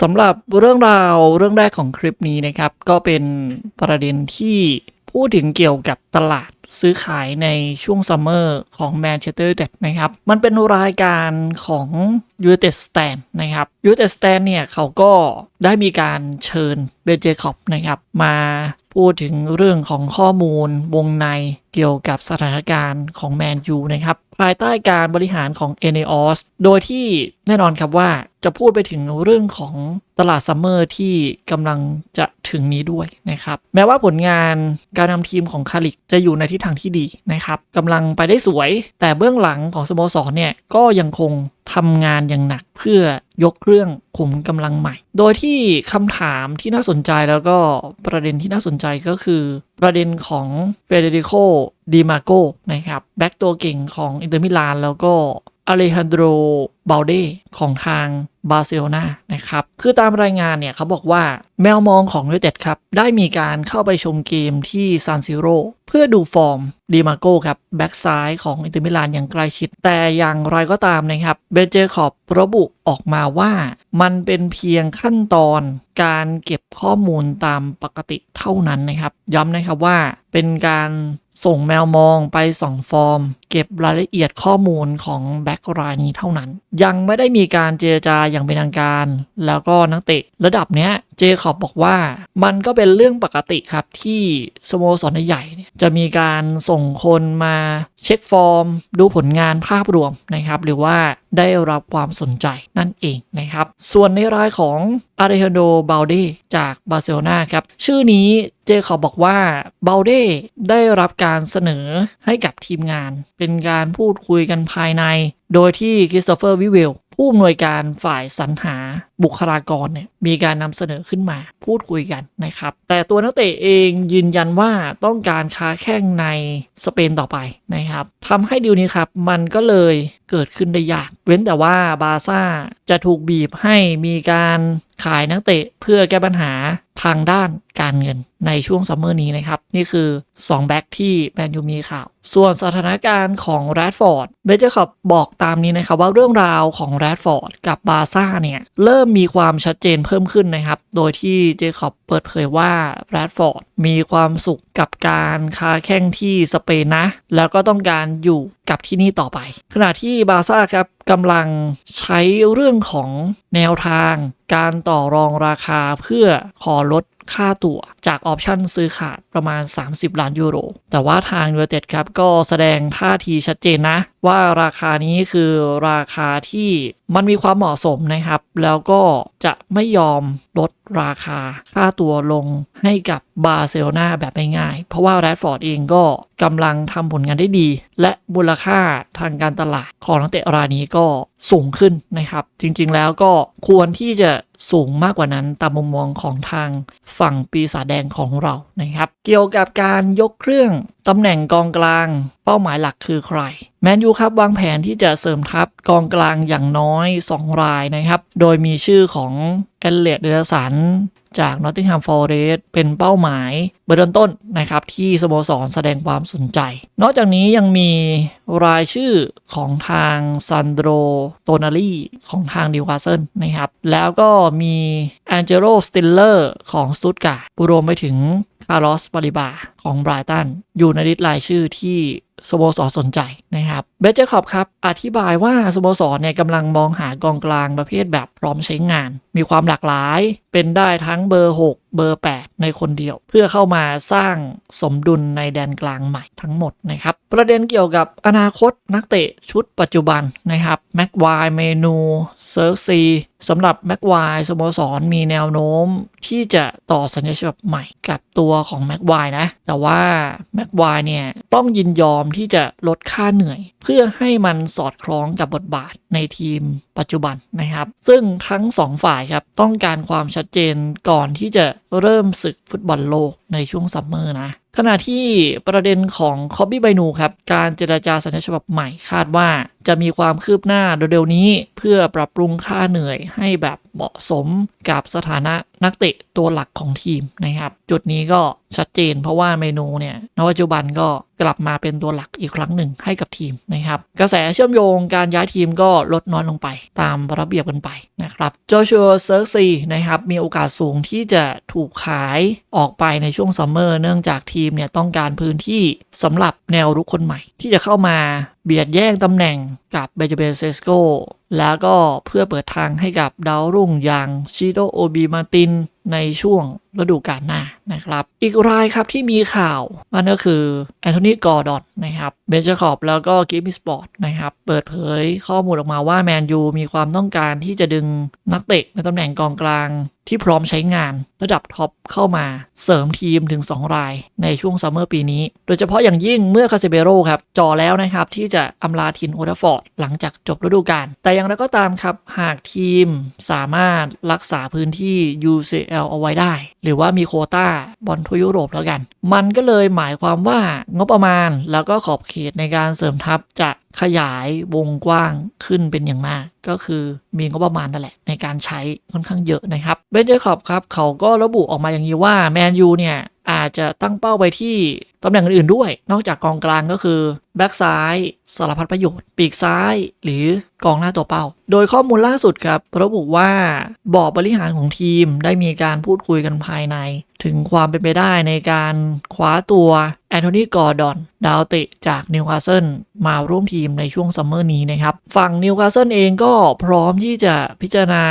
สำหรับเรื่องราวเรื่องแรกของคลิปนี้นะครับ ก็เป็นประเด็นที่พูดถึงเกี่ยวกับ ตลาดซื้อขายในช่วงซัมเมอร์ของแมนเชสเตอร์ยูไนเต็ดนะครับ มันเป็นรายการของยูเตสแตนนะครับยูเตสแตนเนี่ย เขาก็ได้มีการเชิญเบนเจคอบนะครับ มาพูดถึงเรื่องของข้อมูลวงในเกี่ยวกับสถานการณ์ของแมนยูนะครับ ภายใต้การบริหารของ e n e o s โดยที่แน่นอนครับว่าจะพูดไปถึงเรื่องของตลาดซัมเมอร์ที่กำลังจะถึงนี้ด้วยนะครับ แม้ว่าผลงานการนำทีมของคาลิก จะอยู่ในทิศทางที่ดีนะครับกำลังไปได้สวย แต่เบื้องหลังของสโมสรเนี่ยก็ยังคงทำงานอย่างหนักเพื่อยกเครื่องขุมกำลังใหม่ โดยที่คำถามที่น่าสนใจแล้วก็ประเด็นที่น่าสนใจก็คือ ประเด็นของเฟเดริโกดีมาโกนะครับแบ็กตัวเก่งของอินเตอร์มิลานแล้วก็ อเลฮันโดรบาลเดของทางบาร์เซโลนานะครับ คือตามรายงานเนี่ยเขาบอกว่าแมวมองของยูเต็ดครับ ได้มีการเข้าไปชมเกมที่ซานซิโรเพื่อดูฟอร์มดีมาโกครับ แบ็กซ้ายของอินเตอร์มิลานอย่างใกล้ชิด แต่อย่างไรก็ตามนะครับ เบนเจคอบระบุออกมาว่ามันเป็นเพียงขั้นตอนการเก็บข้อมูลตามปกติเท่านั้นนะครับ ย้ำนะครับว่าเป็นการส่งแมวมองไปส่องฟอร์ม เก็บรายละเอียดข้อมูลของแบ็กรายนี้เท่านั้น ยังไม่ได้มีการเจรจาอย่างเป็นทางการ แล้วก็นักเตะระดับเนี้ยเจคอบบอกว่ามันก็เป็นเรื่องปกติครับที่สโมสรใหญ่เนี่ยจะมีการส่งคนมาเช็คฟอร์ม ดูผลงานภาพรวมนะครับ หรือว่าได้รับความสนใจนั่นเองนะครับ ส่วนในรายของอาริฮโดบาลเดจากบาร์เซโลนาครับ ชื่อนี้เจคอบบอกว่าบาลเดได้รับการเสนอให้กับทีมงานเป็นการพูดคุยกันภายใน โดยที่คริสโตเฟอร์วิเวลผู้อำนวยการฝ่ายสรรหาบุคลากรเนี่ยมีการนำเสนอขึ้นมาพูดคุยกันนะครับ แต่ตัวนักเตะเองยืนยันว่าต้องการค้าแข่งในสเปนต่อไปนะครับทำให้ดีลนี้ครับ มันก็เลยเกิดขึ้นได้ยาก เว้นแต่ว่าบาร์ซ่าจะถูกบีบให้มีการขายนักเตะเพื่อแก้ปัญหา ทางด้านการเงินในช่วงซัมเมอร์นี้นะครับ นี่คือ 2 แบ็กที่แมนยูมีข่าว ส่วนสถานการณ์ของแรดฟอร์ดเบเจอร์คอบบอกตามนี้นะครับว่าเรื่องราวของแรดฟอร์ดกับบาซ่าเนี่ย เริ่มมีความชัดเจนเพิ่มขึ้นนะครับ โดยที่เจคอบเปิดเผยว่าแรดฟอร์ดมีความสุขกับการค้าแข่งที่สเปนนะ แล้วก็ต้องการอยู่กับที่นี่ต่อไป ขณะที่บาซ่าครับกำลังใช้เรื่องของแนวทาง การต่อรองราคาเพื่อขอลดค่าตั๋วจากออปชันซื้อขาดประมาณ 30 ล้านยูโร แต่ว่าทางยูเนเต็ดครับก็แสดงท่าทีชัดเจนนะ ว่าราคานี้คือราคาที่มันมีความเหมาะสมนะครับ แล้วก็จะไม่ยอมลดราคาค่าตัวลงให้กับบาร์เซโลนาแบบง่ายๆ เพราะว่าแรดฟอร์ดเองก็กำลังทำผลงานได้ดี และมูลค่าทางการตลาดของนักเตะรายนี้ก็สูงขึ้นนะครับ จริงๆแล้วก็ควรที่จะสูงมากกว่านั้นตามมุมมองของทางฝั่งปีศาจแดงของเรานะครับ เกี่ยวกับการยกเครื่องตำแหน่งกองกลาง เป้าหมายหลักคือใคร แมนยูครับวางแผนที่จะเสริมทัพกองกลางอย่างน้อย 2 รายนะครับ โดยมีชื่อของเอลเลียดเดลสัน จากนอตติงแฮมฟอร์เรสเป็นเป้าหมายเบอร์ต้นนะครับที่สโมสรแสดงความสนใจ นอกจากนี้ยังมีรายชื่อของทางซันโดรโตนาลีของทางดิวคาเซิลนะครับ แล้วก็มีแองเจโรสติลเลอร์ของสตุตการ์ดรวมไปถึง คาร์ลอสบาริบาของไบรตันอยู่ในลิสต์รายชื่อที่สโมสรสนใจนะครับเบเจอร์คอบครับ อธิบายว่าสโมสรเนี่ยกำลังมองหากองกลางประเภทแบบพร้อมใช้งาน มีความหลากหลาย เป็นได้ทั้งเบอร์ 6 เบอร์ 8 ในคนเดียว เพื่อเข้ามาสร้างสมดุลในแดนกลางใหม่ทั้งหมดนะครับ ประเด็นเกี่ยวกับอนาคตนักเตะชุดปัจจุบันนะครับแม็กไวเมนูเซิร์ฟซีสำหรับแม็กไวสโมสรมีแนวโน้มที่จะต่อสัญญาฉบับใหม่กับตัวของแม็กไวนะ แต่ว่าแม็กไวเนี่ยต้องยินยอมที่จะลดค่าเหนื่อย เพื่อให้มันสอดคล้องกับบทบาทในทีมปัจจุบันนะครับ ซึ่งทั้งสองฝ่ายครับต้องการความชัดเจนก่อนที่จะเริ่มศึกฟุตบอลโลกในช่วงซัมเมอร์นะขณะที่ประเด็นของคอบบี้ไบนูครับการเจราจาสัญญาฉบับใหม่คาดว่า จะมีความคืบหน้าเร็วๆนี้ เพื่อปรับปรุงค่าเหนื่อยให้แบบเหมาะสมกับสถานะนักเตะตัวหลักของทีมนะครับ จุดนี้ก็ชัดเจนเพราะว่าเมนูเนี่ยณปัจจุบันก็กลับมาเป็นตัวหลักอีกครั้งหนึ่งให้กับทีมนะครับ กระแสเชื่อมโยงการย้ายทีมก็ลดน้อยลงไป ตามระเบียบกันไปนะครับโจชัวเซิร์กซีนะครับมีโอกาสสูงที่จะถูกขายออกไปในช่วงซัมเมอร์เนื่องจากทีมเนี่ยต้องการพื้นที่สำหรับแนวรุกคนใหม่ ที่จะเข้ามา เบียดแย่งตำแหน่งกับเบจเบเซสโก แล้วก็เพื่อเปิดทางให้กับดาวรุ่งอย่างชิโดโอบีมาตินในช่วงฤดูกาลหน้านะครับ อีกรายครับที่มีข่าวนั่นก็คือแอนโทนีกอร์ดอนนะครับเบนจคอบแล้วก็กิฟมิสปอร์ตนะครับเปิดเผยข้อมูลออกมาว่าแมนยูมีความต้องการที่จะดึงนักเตะในตำแหน่งกองกลางที่พร้อมใช้งานระดับท็อปเข้ามาเสริมทีมถึง 2 รายในช่วงซัมเมอร์ปีนี้ โดยเฉพาะอย่างยิ่งเมื่อคาเซเบโรครับจ่อแล้วนะครับที่จะอำลาทินโอเดฟอร์ดหลังจากจบฤดูกาลแต่อย่างไรก็ตามครับ หากทีมสามารถรักษาพื้นที่ UCL เอาไว้ได้ หรือว่ามีโคต้าบอลทัวยุโรปแล้วกัน มันก็เลยหมายความว่างบประมาณแล้วก็ขอบเขตในการเสริมทัพจะ ขยายวงกว้างขึ้นเป็นอย่างมาก ก็คือมีงบประมาณนั่นแหละในการใช้ค่อนข้างเยอะนะครับเบนเจคอบครับเขาก็ระบุออกมาอย่างนี้ว่าแมนยูเนี่ยอาจจะตั้งเป้าไปที่ตำแหน่งอื่นๆด้วย นอกจากกองกลางก็คือ แบ็กซ้ายสารพัดประโยชน์ ปีกซ้าย หรือกองหน้าตัวเป้า โดยข้อมูลล่าสุดครับ ระบุว่าบอร์ดบริหารของทีมได้มีการพูดคุยกันภายใน ถึงความเป็นไปได้ในการคว้าตัวแอนโทนีกอร์ดอน ดาวเตะจากนิวคาสเซิลมาร่วมทีมในช่วงซัมเมอร์นี้นะครับ ฝั่งนิวคาสเซิลเองก็พร้อมที่จะพิจารณา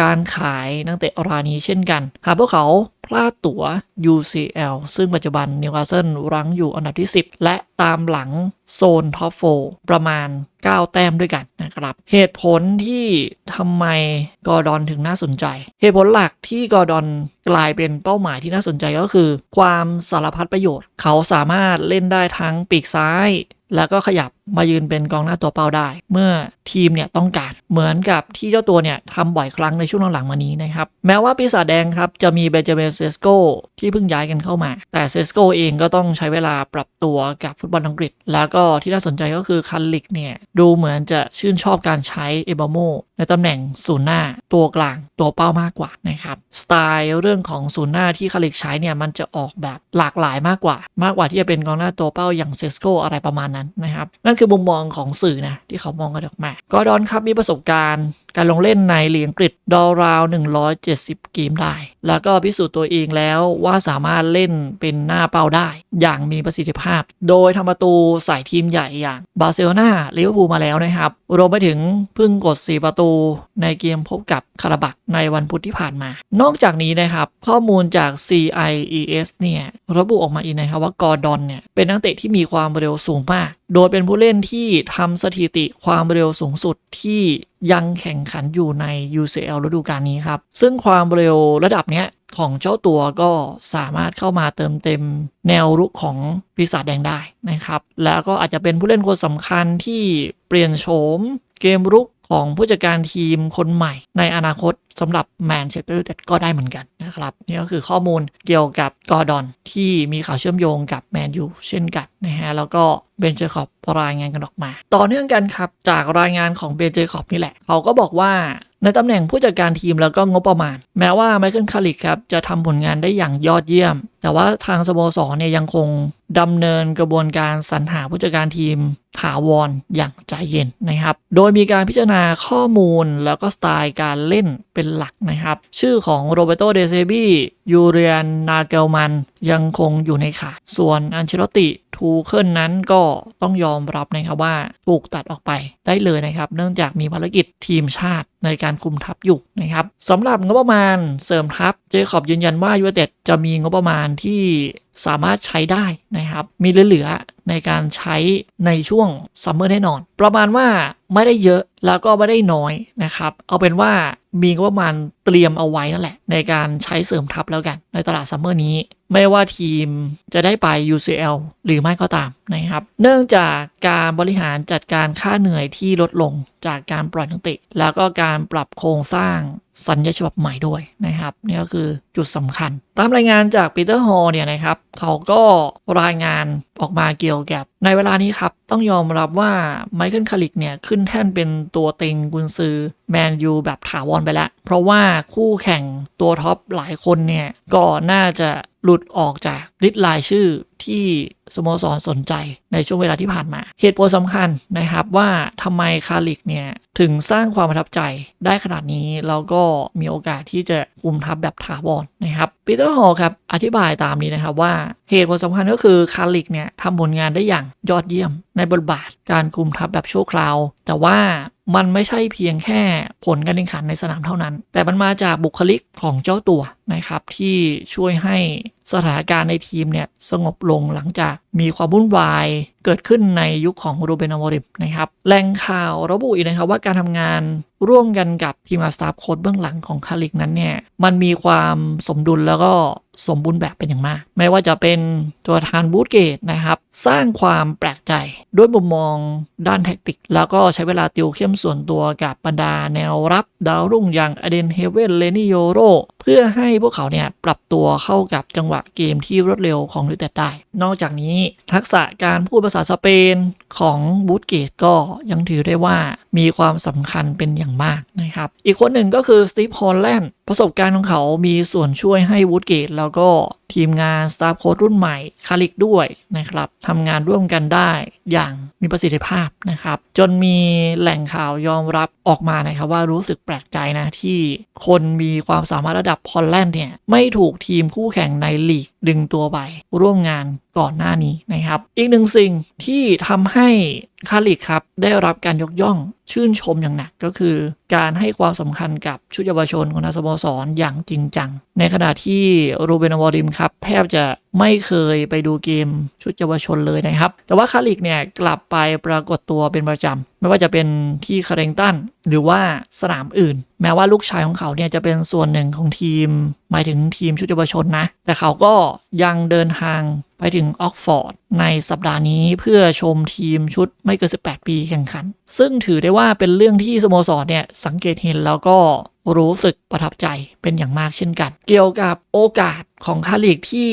การขายนักเตะรายนี้เช่นกัน หากพวกเขา พลาดตั๋ว UCL ซึ่งปัจจุบันนิวคาสเซิลรั้งอยู่อันดับที่ 10 และตามหลังโซนท็อปโฟประมาณ 9 แต้มด้วยกันนะครับ เหตุผลที่ทำไมกอร์ดอนถึงน่าสนใจ เหตุผลหลักที่กอร์ดอนกลายเป็นเป้าหมายที่น่าสนใจก็คือ ความสารพัดประโยชน์ เขาสามารถเล่นได้ทั้งปีกซ้าย แล้วก็ขยับ มายืนเป็นกองหน้าตัวเป้าได้ เมื่อทีมเนี่ยต้องการเหมือนกับที่เจ้าตัวเนี่ยทำบ่อยครั้งในช่วงหลังๆมานี้นะครับแม้ว่าปีศาจแดงครับจะมีเบนจามินเซสโกที่เพิ่งย้ายกันเข้ามา แต่เซสโกเองก็ต้องใช้เวลาปรับตัวกับฟุตบอลอังกฤษ แล้วก็ที่น่าสนใจก็คือคันลิกเนี่ยดูเหมือนจะชื่นชอบการใช้เอบาโมในตำแหน่งศูนย์หน้าตัวกลางตัวเป้ามากกว่านะครับสไตล์เรื่องของศูนย์หน้าที่คันลิกใช้เนี่ยมันจะออกแบบหลากหลายมากกว่ามากกว่าที่จะเป็นกองหน้าตัวเป้าอย่างเซสโกอะไรประมาณนั้นนะครับนั่นคือมุมมองของสื่อนะที่เขามองกันออกมา กอร์ดอนครับมีประสบการณ์ การลงเล่นในลีกอังกฤษดอลราว 170 เกมได้ แล้วก็พิสูจน์ตัวเองแล้วว่าสามารถเล่นเป็นหน้าเป้าได้ อย่างมีประสิทธิภาพ โดยทำประตูใส่ทีมใหญ่อย่างบาร์เซโลนาลิเวอร์พูลมาแล้วนะครับ รวมไปถึงเพิ่งกด 4 ประตูในเกมพบกับคาราบักในวันพุธที่ผ่านมา นอกจากนี้นะครับ ข้อมูลจาก CIES เนี่ยระบุออกมาอีกนะครับว่ากอร์ดอนเนี่ยเป็นนักเตะที่มีความเร็วสูงมาก โดยเป็นผู้เล่นที่ทำสถิติความเร็วสูงสุดที่ยังแข่งขันอยู่ใน UCL ฤดูกาลนี้ครับ ซึ่งความเร็วระดับเนี้ยของเจ้าตัวก็สามารถเข้ามาเติมเต็มแนวรุกของปีศาจแดงได้นะครับ แล้วก็อาจจะเป็นผู้เล่นคนสำคัญที่เปลี่ยนโฉมเกมรุกของผู้จัดการทีมคนใหม่ในอนาคต สำหรับแมนเชสเตอร์ก็ได้เหมือนกันนะครับ นี่ก็คือข้อมูลเกี่ยวกับกอร์ดอนที่มีข่าวเชื่อมโยงกับแมนยูเช่นกันนะฮะ แล้วก็เบนเจอร์คอบรายงานกันออกมา ต่อเนื่องกันครับ จากรายงานของเบนเจอร์คอบนี่แหละ เขาก็บอกว่าในตำแหน่งผู้จัดการทีมแล้วก็งบประมาณ แม้ว่าไมเคิลคาริกครับจะทำผลงานได้อย่างยอดเยี่ยม แต่ว่าทางสโมสรเนี่ยยังคงดำเนินกระบวนการสรรหาผู้จัดการทีมถาวรอย่างใจเย็นนะครับ โดยมีการพิจารณาข้อมูลแล้วก็สไตล์การเล่นเป็นหลักนะครับ ชื่อของโรเบโตเดเซบียูเรียนนาเกลมันยังคงอยู่ในข่ายส่วนอันเชลติทูเคิลนั้นก็ต้องยอมรับนะครับว่าถูกตัดออกไปได้เลยนะครับ เนื่องจากมีภารกิจทีมชาติในการคุมทัพอยู่นะครับสำหรับงบประมาณเสริมทัพ เจคอบยืนยันว่ายูเวเต็ดจะมีงบประมาณที่ สามารถใช้ได้นะครับ มีเหลือๆในการใช้ในช่วงซัมเมอร์แน่นอน ประมาณว่าไม่ได้เยอะแล้วก็ไม่ได้น้อยนะครับ เอาเป็นว่ามีงบประมาณเตรียมเอาไว้นั่นแหละ ในการใช้เสริมทัพแล้วกันในตลาดซัมเมอร์นี้ไม่ว่าทีมจะได้ไป UCL หรือไม่ก็ตามนะครับ เนื่องจากการบริหารจัดการค่าเหนื่อยที่ลดลงจากการปล่อยนักเตะแล้วก็การปรับโครงสร้างสัญญาฉบับใหม่ด้วยนะครับนี่ก็คือจุดสำคัญ ตามรายงานจากปีเตอร์ฮอลเนี่ยนะครับ เขาก็รายงานออกมาเกี่ยวกับ ในเวลานี้ครับ ต้องยอมรับว่าไมเคิลคาริกเนี่ย ขึ้นแท่นเป็นตัวเต็งกุนซือแมนยูแบบถาวรไปแล้ว เพราะว่าคู่แข่งตัวท็อปหลายคนเนี่ย ก็น่าจะ หลุดออกจากลิสต์รายชื่อที่ สโมสรสนใจในช่วงเวลาที่ผ่านมา เหตุผลสำคัญนะครับว่าทำไมคาริกเนี่ย ถึงสร้างความประทับใจได้ขนาดนี้ แล้วก็มีโอกาสที่จะคุมทัพแบบถาวรนะครับปีเตอร์ฮอลครับ อธิบายตามนี้นะครับว่าเหตุผลสำคัญก็คือคาริกเนี่ยทำผลงานได้อย่างยอดเยี่ยม ในบทบาทการคุมทัพแบบชั่วคราว แต่ว่ามันไม่ใช่เพียงแค่ผลการแข่งขันในสนามเท่านั้น แต่มันมาจากบุคลิกของเจ้าตัวนะครับที่ช่วยให้สถานการณ์ในทีมเนี่ยสงบลงหลังจากมีความวุ่นวายเกิดขึ้นในยุคของรูเบนอมอริมนะครับแหล่งข่าวระบุอีกนะครับว่าการทำงานร่วมกันกับทีมอาสตาฟโค้ดเบื้องหลังของคาลิกนั้นเนี่ย มันมีความสมดุลแล้วก็สมบูรณ์แบบเป็นอย่างมาก ไม่ว่าจะเป็นตัวทานบูธเกตนะครับ สร้างความแปลกใจด้วยมุมมองด้านแท็กติก แล้วก็ใช้เวลาติวเข้มส่วนตัวกับบรรดาแนวรับดาวรุ่งอย่างอเดนเฮเวนเลนิโยโรเพื่อให้พวกเขาเนี่ยปรับตัวเข้ากับจังหวะเกมที่รวดเร็วของลิเต็ดได้ นอกจากนี้ทักษะการพูดภาษาสเปนของบูธเกตก็ยังถือได้ว่ามีความสำคัญเป็นอย่างมากนะครับ อีกคนหนึ่งก็คือสตีฟฮอลแลนด์ ประสบการณ์ของเขามีส่วนช่วยให้วูดเกตแล้วก็ทีมงานสตาฟโค้ดรุ่นใหม่คาลิกด้วยนะครับทำงานร่วมกันได้อย่างมีประสิทธิภาพนะครับ จนมีแหล่งข่าวยอมรับออกมานะครับว่ารู้สึกแปลกใจนะที่คนมีความสามารถระดับพอลแลนด์เนี่ย ไม่ถูกทีมคู่แข่งในลีกดึงตัวไป ร่วมงานก่อนหน้านี้นะครับ อีกหนึ่งสิ่งที่ทำให้คาลิกครับได้รับการยกย่องชื่นชมอย่างหนักก็คือ การให้ความสำคัญกับชุดเยาวชนของนาสโมสรอย่างจริงจัง ในขณะที่รูเบนวอริมครับ แทบจะ ไม่เคยไปดูเกมชุดเยาวชนเลยนะครับ แต่ว่าคาลิกเนี่ยกลับไปปรากฏตัวเป็นประจำ ไม่ว่าจะเป็นที่คาริงตันหรือว่าสนามอื่น แม้ว่าลูกชายของเขาเนี่ยจะเป็นส่วนหนึ่งของทีม หมายถึงทีมชุดเยาวชนนะ แต่เขาก็ยังเดินทางไปถึงออกฟอร์ดในสัปดาห์นี้เพื่อชมทีมชุดไม่เกิน 18 ปีแข่งขัน ซึ่งถือได้ว่าเป็นเรื่องที่สโมสรเนี่ยสังเกตเห็นแล้วก็รู้สึกประทับใจเป็นอย่างมากเช่นกัน เกี่ยวกับโอกาสของคาลิกที่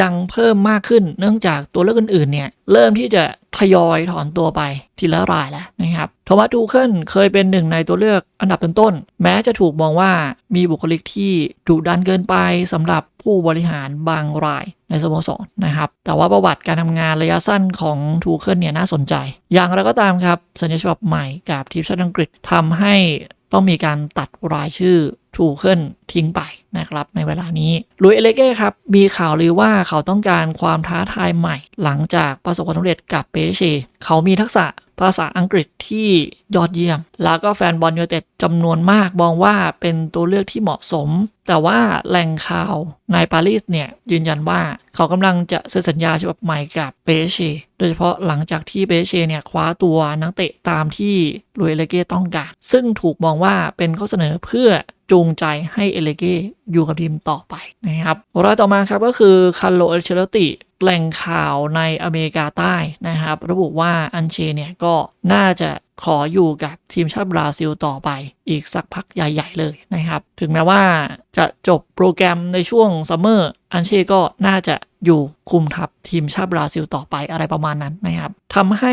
ยังเพิ่มมากขึ้น เนื่องจากตัวเลือกอื่นๆเนี่ยเริ่มที่จะทยอยถอนตัวไปทีละรายแล้วนะครับโทมัสทูเคิลเคยเป็นหนึ่งในตัวเลือกอันดับต้นๆแม้จะถูกมองว่ามีบุคลิกที่ดุดันเกินไปสำหรับ ผู้บริหารบางรายในสโมสรนะครับ แต่ว่าประวัติการทำงานระยะสั้นของทูเคิลเนี่ยน่าสนใจ อย่างไรก็ตามครับสัญญาฉบับใหม่กับทีมชาติอังกฤษทำให้ต้องมีการตัดรายชื่อทูเคิลทิ้งไปนะครับในเวลานี้ลุยเอเลเก้ครับ มีข่าวลือว่าเขาต้องการความท้าทายใหม่ หลังจากประสบความสำเร็จกับเปเชเขามีทักษะ ภาษาอังกฤษที่ยอดเยี่ยม แล้วก็แฟนบอลยูเต็ดจำนวนมากมองว่าเป็นตัวเลือกที่เหมาะสม แต่ว่าแหล่งข่าวในปารีสเนี่ย ยืนยันว่าเขากำลังจะเซ็นสัญญาฉบับใหม่กับเปเชโดยเฉพาะหลังจากที่เปเชเนี่ย คว้าตัวนักเตะตามที่ลุยเอเลเก้ต้องการ ซึ่งถูกมองว่าเป็นข้อเสนอเพื่อจูงใจให้เอเลเกอยู่กับทีมต่อไปนะครับรายต่อมาครับก็คือคาร์โลเอลเชลติ แหล่งข่าวในอเมริกาใต้นะครับ ระบุว่าอันเชเนี่ยก็น่าจะขออยู่กับทีมชาติบราซิลต่อไป อีกสักพักใหญ่ ๆ เลยนะครับ ถึงแม้ว่าจะจบโปรแกรมในช่วงซัมเมอร์อันเช่ก็น่าจะอยู่คุมทัพทีมชาติบราซิลต่อไปอะไรประมาณนั้นนะครับทำให้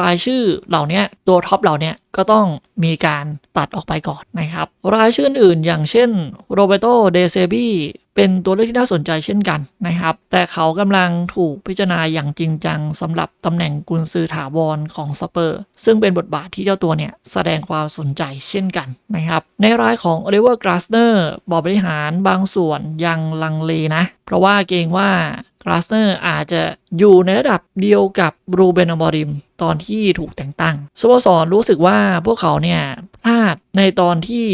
รายชื่อเหล่านี้ตัวท็อปเหล่านี้ ก็ต้องมีการตัดออกไปก่อนนะครับ รายชื่ออื่นอย่างเช่นโรเบโตเดเซบีเป็นตัวเลือกที่น่าสนใจเช่นกันนะครับ แต่เขากำลังถูกพิจารณาอย่างจริงจังสำหรับตำแหน่งกุนซือถาวรของสเปอร์ ซึ่งเป็นบทบาทที่เจ้าตัวเนี่ย แสดงความสนใจเช่นกันนะครับ ในรายของโอลิเวอร์กราสเนอร์บอร์บริหารบางส่วนยังลังเลนะ เพราะว่าเกรงว่า ราสเนอร์อาจจะอยู่ในระดับเดียวกับรูเบนอมอริม ตอนที่ถูกแต่งตั้งสโมสรรู้สึกว่าพวกเขาเนี่ยพลาดในตอนที่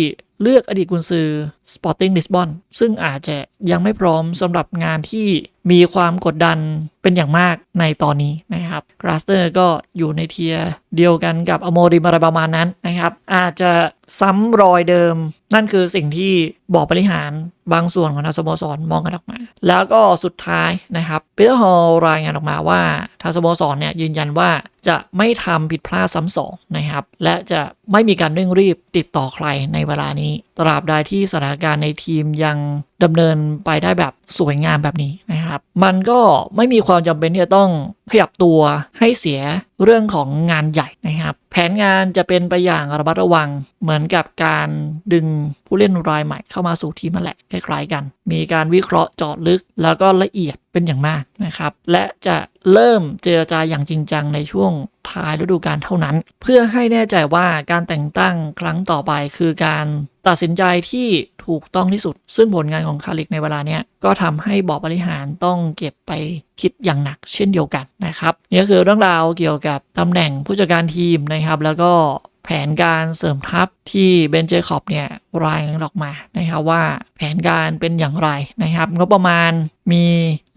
เลือกอดีตกุนซือ Sporting Lisbon ซึ่งอาจจะยังไม่พร้อมสำหรับงานที่มีความกดดันเป็นอย่างมากในตอนนี้นะครับกราสเตอร์ก็อยู่ในเทียเดียวกันกับอโมริมอะไรประมาณนั้นนะครับ อาจจะซ้ำรอยเดิม นั่นคือสิ่งที่บอกบริหารบางส่วนของทางสโมสรมองกันออกมา แล้วก็สุดท้ายนะครับปีเตอร์ฮอลรายงานออกมาว่าทางสโมสรเนี่ยยืนยันว่าจะไม่ทำผิดพลาดซ้ำสองนะครับ และจะไม่มีการเร่งรีบติดต่อใครในเวลานี้ ตราบใดที่สถานการณ์ในทีมยัง ดำเนินไปได้แบบสวยงามแบบนี้นะครับ มันก็ไม่มีความจำเป็นที่จะต้องขยับตัวให้เสียเรื่องของงานใหญ่นะครับ แผนงานจะเป็นไปอย่างระมัดระวัง เหมือนกับการดึงผู้เล่นรายใหม่เข้ามาสู่ทีมนั่นแหละคล้ายๆกัน มีการวิเคราะห์เจาะลึกแล้วก็ละเอียดเป็นอย่างมากนะครับ และจะเริ่มเจรจาอย่างจริงจังในช่วงท้ายฤดูกาลเท่านั้น เพื่อให้แน่ใจว่าการแต่งตั้งครั้งต่อไปคือการตัดสินใจที่ถูกต้องที่สุด ซึ่งผลงานของคาลิกในเวลาเนี้ยก็ทำให้บอร์ดบริหารต้องเก็บไปคิดอย่างหนักเช่นเดียวกันนะครับนี่ก็คือเรื่องราวเกี่ยวกับตำแหน่งผู้จัดการทีมนะครับ แล้วก็ แผนการเสริมทัพที่เบนเจคอบเนี่ยรายงานออกมานะครับว่าแผนการเป็นอย่างไรนะครับงบประมาณมี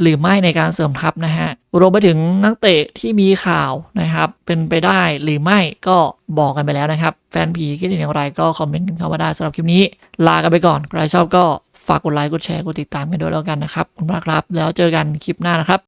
หรือไม่ในการเสริมทัพนะฮะรวมไปถึงนักเตะที่มีข่าวนะครับ เป็นไปได้หรือไม่ก็บอกกันไปแล้วนะครับ แฟนผีคิดเห็นอย่างไรก็คอมเมนต์กันเข้ามาได้สำหรับคลิปนี้ ลากันไปก่อน ใครชอบก็ฝากกดไลค์กดแชร์กดติดตามกันด้วยแล้วกันนะครับขอบคุณมากครับ แล้วเจอกันคลิปหน้านะครับ